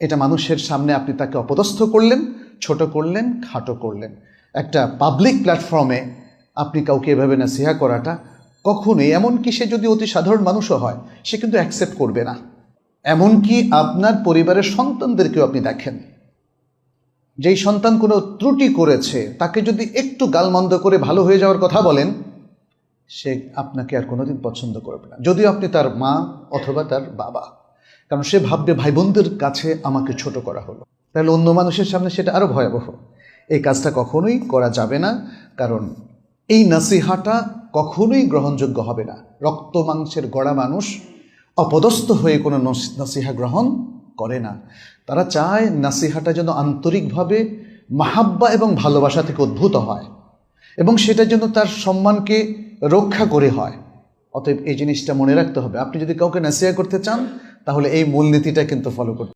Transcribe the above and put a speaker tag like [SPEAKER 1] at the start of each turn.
[SPEAKER 1] এটা মানুষের সামনে আপনি তাকে অপদস্থ করলেন, ছোট করলেন, খাটো করলেন। একটা পাবলিক প্ল্যাটফর্মে আপনি কাউকে এভাবে নাসিহা করাটা কখনোই, এমনকি সে যদি অতি সাধারণ মানুষও হয়, সে কিন্তু অ্যাকসেপ্ট করবে না। এমনকি আপনার পরিবারের সন্তানদেরকেও আপনি দেখেন। যেই সন্তান কোনো ত্রুটি করেছে, তাকে যদি একটু গালমন্দ করে ভালো হয়ে যাওয়ার কথা বলেন, সে আপনাকে আর কোনোদিন পছন্দ করবে না। যদিও আপনি তার মা অথবা তার বাবা। কারণ সে ভাববে ভাই বোনদের কাছে আমাকে ছোট করা হলো। তাহলে অন্য মানুষের সামনে সেটা আরও ভয়াবহ। এই কাজটা কখনোই করা যাবে না, কারণ এই নাসিহাটা কখনোই গ্রহণযোগ্য হবে না। রক্ত মাংসের গড়া মানুষ অপদস্থ হয়ে কোনো নস- নাসিহা গ্রহণ করে না। তারা চায় নাসিহাটা যেন আন্তরিকভাবে মাহাব্বা এবং ভালোবাসা থেকে উদ্ভূত হয় এবং সেটা যেন তার সম্মানকে রক্ষা করে হয়। অতএব এই জিনিসটা মনে রাখতে হবে। আপনি যদি কাউকে নাসিহা করতে চান তাহলে এই মূলনীতিটা কিন্তু ফলো করতে